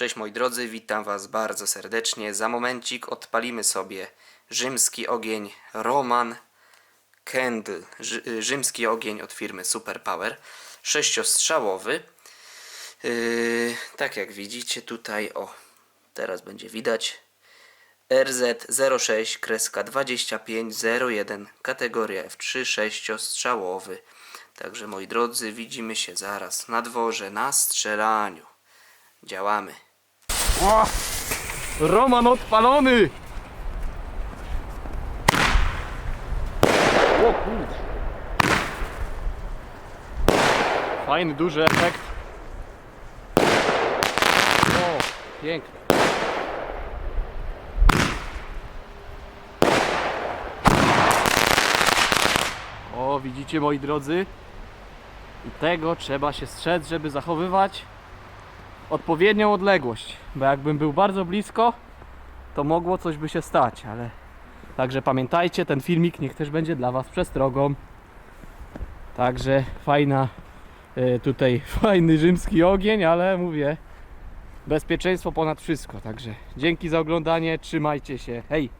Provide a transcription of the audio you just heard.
Cześć moi drodzy, witam was bardzo serdecznie. Za momencik odpalimy sobie rzymski ogień Roman Candle. Y, rzymski ogień od firmy Superpower. Sześciostrzałowy. Yy, tak jak widzicie tutaj, o, teraz będzie widać. RZ06 kreska 2501 kategoria F3 sześciostrzałowy. Także moi drodzy, widzimy się zaraz na dworze na strzelaniu. Działamy. O! Roman odpalony! O kurde. Fajny, duży efekt. O, piękny. O, widzicie moi drodzy? I tego trzeba się strzec, żeby zachowywać odpowiednią odległość, bo jakbym był bardzo blisko, to mogło coś by się stać, ale także pamiętajcie, ten filmik niech też będzie dla Was przestrogą. Także fajna y, tutaj fajny rzymski ogień, ale mówię bezpieczeństwo ponad wszystko. Także dzięki za oglądanie, trzymajcie się. Hej!